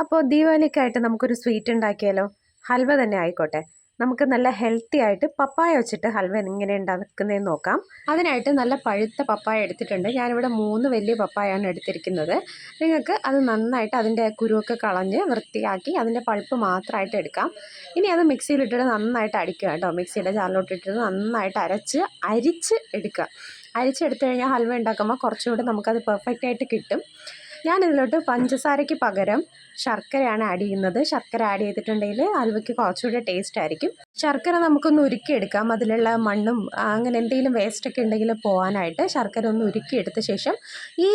അപ്പോൾ ദീപാവലിക്കായിട്ട് നമുക്കൊരു സ്വീറ്റ് ഉണ്ടാക്കിയാലോ? ഹൽവ തന്നെ ആയിക്കോട്ടെ. നമുക്ക് നല്ല ഹെൽത്തി ആയിട്ട് പപ്പായ വെച്ചിട്ട് ഹൽവ എങ്ങനെ ഉണ്ടാക്കുന്നതെന്ന് നോക്കാം. അതിനായിട്ട് നല്ല പഴുത്ത പപ്പായ എടുത്തിട്ടുണ്ട്. ഞാനിവിടെ മൂന്ന് വലിയ പപ്പായാണ് എടുത്തിരിക്കുന്നത്. നിങ്ങൾക്ക് അത് നന്നായിട്ട് അതിന്റെ കുരുവൊക്കെ കളഞ്ഞ് വൃത്തിയാക്കി അതിന്റെ പഴുപ്പ് മാത്രമായിട്ട് എടുക്കാം. ഇനി അത് മിക്സിയിലിട്ടിട്ട് നന്നായിട്ട് അടിക്കുക കേട്ടോ. മിക്സിയുടെ ചാറിലോട്ടിട്ടിട്ട് നന്നായിട്ട് അരച്ച് അരിച്ച് എടുക്കുക. അരിച്ചെടുത്തു കഴിഞ്ഞാൽ ഹൽവ ഉണ്ടാക്കുമ്പോൾ കുറച്ചുകൂടി നമുക്കത് പെർഫെക്റ്റ് ആയിട്ട് കിട്ടും. ഞാനിതിലോട്ട് പഞ്ചസാരയ്ക്ക് പകരം ശർക്കരയാണ് ആഡ് ചെയ്യുന്നത്. ശർക്കര ആഡ് ചെയ്തിട്ടുണ്ടെങ്കിൽ അൽവയ്ക്ക് കുറച്ചുകൂടി ടേസ്റ്റ് ആയിരിക്കും. ശർക്കര നമുക്കൊന്ന് ഉരുക്കിയെടുക്കാം. അതിലുള്ള മണ്ണും അങ്ങനെ എന്തെങ്കിലും വേസ്റ്റൊക്കെ ഉണ്ടെങ്കിൽ പോകാനായിട്ട് ശർക്കര ഒന്ന് ഉരുക്കിയെടുത്ത ശേഷം ഈ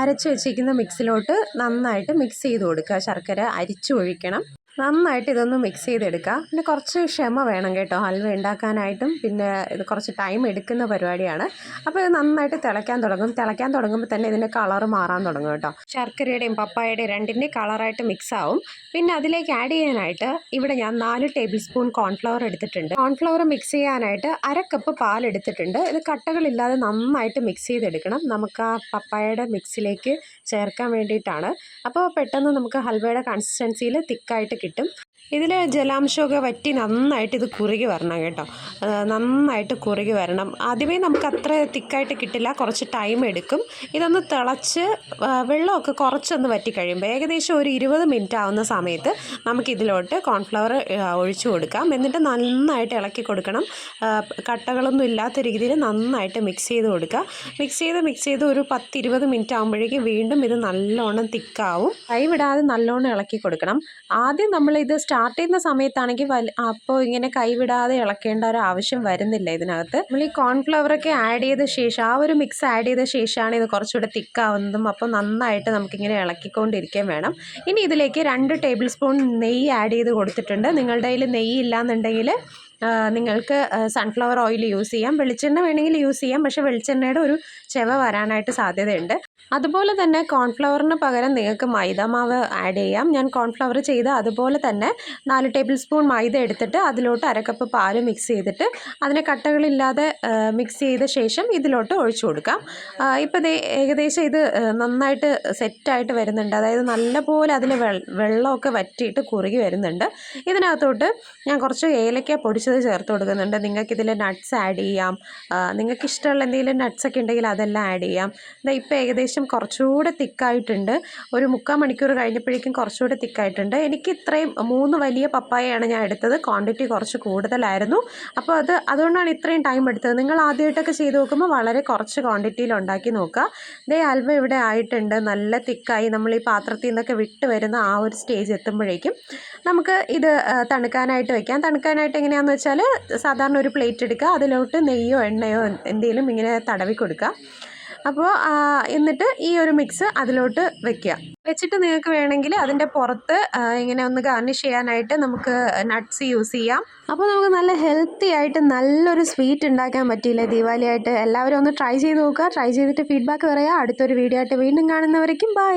അരച്ച് വെച്ചിരിക്കുന്ന മിക്സിലോട്ട് നന്നായിട്ട് മിക്സ് ചെയ്ത് കൊടുക്കുക. ശർക്കര അരിച്ചു ഒഴിക്കണം. നന്നായിട്ട് ഇതൊന്ന് മിക്സ് ചെയ്തെടുക്കുക പിന്നെ കുറച്ച് ക്ഷമ വേണം കേട്ടോ. ഹൽവ ഉണ്ടാക്കാനായിട്ടും പിന്നെ ഇത് കുറച്ച് ടൈം എടുക്കുന്ന പരിപാടിയാണ്. അപ്പോൾ ഇത് നന്നായിട്ട് തിളയ്ക്കാൻ തുടങ്ങും. തിളയ്ക്കാൻ തുടങ്ങുമ്പോൾ തന്നെ ഇതിന്റെ കളർ മാറാൻ തുടങ്ങും കേട്ടോ. ശർക്കരയുടെയും പപ്പായയുടെയും രണ്ടിന്റെ കളറായിട്ട് മിക്സ് ആവും. പിന്നെ അതിലേക്ക് ആഡ് ചെയ്യാനായിട്ട് ഇവിടെ ഞാൻ നാല് ടേബിൾ സ്പൂൺ കോൺഫ്ലവർ എടുത്തിട്ടുണ്ട്. കോൺഫ്ലവർ മിക്സ് ചെയ്യാനായിട്ട് അര കപ്പ് പാൽ എടുത്തിട്ടുണ്ട്. ഇത് കട്ടകളില്ലാതെ നന്നായിട്ട് മിക്സ് ചെയ്തെടുക്കണം. നമുക്ക് ആ പപ്പായയുടെ മിക്സിലേക്ക് ചേർക്കാൻ വേണ്ടിയിട്ടാണ്. അപ്പോൾ പെട്ടെന്ന് നമുക്ക് ഹൽവയുടെ കൺസിസ്റ്റൻസിയിൽ തിക്കായിട്ട് കിട്ടും ഇതിൽ ജലാംശമൊക്കെ വറ്റി നന്നായിട്ട് ഇത് കുറുകി വരണം കേട്ടോ. നന്നായിട്ട് കുറുകി വരണം. ആദ്യമേ നമുക്ക് അത്ര തിക്കായിട്ട് കിട്ടില്ല. കുറച്ച് ടൈം എടുക്കും. ഇതൊന്ന് തിളച്ച് വെള്ളമൊക്കെ കുറച്ചൊന്ന് വറ്റി കഴിയുമ്പോൾ ഏകദേശം ഒരു ഇരുപത് മിനിറ്റ് ആവുന്ന സമയത്ത് നമുക്കിതിലോട്ട് കോൺഫ്ലവർ ഒഴിച്ചു കൊടുക്കാം. എന്നിട്ട് നന്നായിട്ട് ഇളക്കി കൊടുക്കണം. കട്ടകളൊന്നും ഇല്ലാത്ത രീതിയിൽ നന്നായിട്ട് മിക്സ് ചെയ്ത് കൊടുക്കുക. മിക്സ് ചെയ്ത് മിക്സ് ചെയ്ത് ഒരു പത്ത് ഇരുപത് മിനിറ്റ് ആകുമ്പോഴേക്കും വീണ്ടും ഇത് നല്ലോണം തിക്കാവും. കൈവിടാതെ നല്ലോണം ഇളക്കി കൊടുക്കണം. ആദ്യം നമ്മളിത് സ്റ്റാർട്ട് ചെയ്യുന്ന സമയത്താണെങ്കിൽ അപ്പോൾ ഇങ്ങനെ കൈവിടാതെ ഇളക്കേണ്ട ഒരു ആവശ്യം വരുന്നില്ല ഇതിനകത്ത്. നമ്മൾ ഈ കോൺഫ്ലവറൊക്കെ ആഡ് ചെയ്ത ശേഷം ആ ഒരു മിക്സ് ആഡ് ചെയ്ത ശേഷമാണ് ഇത് കുറച്ചുകൂടെ തിക്കാവുന്നതും അപ്പോൾ നന്നായിട്ട് നമുക്കിങ്ങനെ ഇളക്കിക്കൊണ്ടിരിക്കാൻ വേണം. ഇനി ഇതിലേക്ക് രണ്ട് ടേബിൾ സ്പൂൺ നെയ്യ് ആഡ് ചെയ്ത് കൊടുത്തിട്ടുണ്ട്. നിങ്ങളുടെ കയ്യിൽ നെയ്യ് ഇല്ലാന്നുണ്ടെങ്കിൽ നിങ്ങൾക്ക് സൺഫ്ലവർ ഓയിൽ യൂസ് ചെയ്യാം. വെളിച്ചെണ്ണ വേണമെങ്കിൽ യൂസ് ചെയ്യാം. പക്ഷേ വെളിച്ചെണ്ണയുടെ ഒരു ചെവ വരാനായിട്ട് സാധ്യതയുണ്ട്. അതുപോലെ തന്നെ കോൺഫ്ലവറിന് പകരം നിങ്ങൾക്ക് മൈദ മാവ് ആഡ് ചെയ്യാം. ഞാൻ കോൺഫ്ലവർ ചെയ്ത് അതുപോലെ തന്നെ നാല് ടേബിൾ സ്പൂൺ മൈദ എടുത്തിട്ട് അതിലോട്ട് അരക്കപ്പ് പാൽ മിക്സ് ചെയ്തിട്ട് അതിനെ കട്ടകളില്ലാതെ മിക്സ് ചെയ്ത ശേഷം ഇതിലോട്ട് ഒഴിച്ചു കൊടുക്കാം. ഇപ്പോൾ ദേ ഏകദേശം ഇത് നന്നായിട്ട് സെറ്റായിട്ട് വരുന്നുണ്ട്. അതായത് നല്ലപോലെ അതിൽ വെള്ളമൊക്കെ വറ്റിയിട്ട് കുറുകി വരുന്നുണ്ട്. ഇതിനകത്തോട്ട് ഞാൻ കുറച്ച് ഏലക്ക പൊടിച്ചത് ചേർത്ത് കൊടുക്കുന്നുണ്ട്. നിങ്ങൾക്ക് ഇതിൽ നട്ട്സ് ആഡ് ചെയ്യാം. നിങ്ങൾക്ക് ഇഷ്ടമുള്ള എന്തെങ്കിലും നട്ട്സൊക്കെ ഉണ്ടെങ്കിൽ അതെല്ലാം ആഡ് ചെയ്യാം. ഇപ്പം ഏകദേശം കുറച്ചുകൂടെ തിക്കായിട്ടുണ്ട്. ഒരു മുക്കാൽ മണിക്കൂർ കഴിഞ്ഞപ്പോഴേക്കും കുറച്ചുകൂടെ തിക്കായിട്ടുണ്ട്. എനിക്ക് ഇത്രയും മൂന്ന് വലിയ പപ്പായയാണ് ഞാൻ എടുത്തത്. ക്വാണ്ടിറ്റി കുറച്ച് കൂടുതലായിരുന്നു. അപ്പോൾ അത് അതുകൊണ്ടാണ് ഇത്രയും ടൈം എടുത്തത്. നിങ്ങൾ ആദ്യമായിട്ടൊക്കെ ചെയ്ത് നോക്കുമ്പോൾ വളരെ കുറച്ച് ക്വാണ്ടിറ്റിയിൽ ഉണ്ടാക്കി നോക്കുക. ദേ അൽവ ഇവിടെ ആയിട്ടുണ്ട്. നല്ല തിക്കായി. നമ്മൾ ഈ പാത്രത്തിൽ നിന്നൊക്കെ വിട്ട് വരുന്ന ആ ഒരു സ്റ്റേജ് എത്തുമ്പോഴേക്കും നമുക്ക് ഇത് തണുക്കാനായിട്ട് വെക്കാം. തണുക്കാനായിട്ട് എങ്ങനെയാണെന്ന് വെച്ചാൽ സാധാരണ ഒരു പ്ലേറ്റ് എടുക്കുക. അതിലോട്ട് നെയ്യോ എണ്ണയോ എന്തെങ്കിലും ഇങ്ങനെ തടവി കൊടുക്കുക. അപ്പോൾ എന്നിട്ട് ഈ ഒരു മിക്സ് അതിലോട്ട് വെക്കുക. വെച്ചിട്ട് നിങ്ങൾക്ക് വേണമെങ്കിൽ അതിന്റെ പുറത്ത് ഇങ്ങനെ ഒന്ന് ഗാർണിഷ് ചെയ്യാനായിട്ട് നമുക്ക് നട്ട്സ് യൂസ് ചെയ്യാം. അപ്പോൾ നമുക്ക് നല്ല ഹെൽത്തി ആയിട്ട് നല്ലൊരു സ്വീറ്റ് ഉണ്ടാക്കാൻ പറ്റിയില്ലേ ദീപാവലി ആയിട്ട് എല്ലാവരും ഒന്ന് ട്രൈ ചെയ്ത് നോക്കുക. ട്രൈ ചെയ്തിട്ട് ഫീഡ്ബാക്ക് പറയുക അടുത്തൊരു വീഡിയോ ആയിട്ട് വീണ്ടും കാണുന്നവരേക്കും ബൈ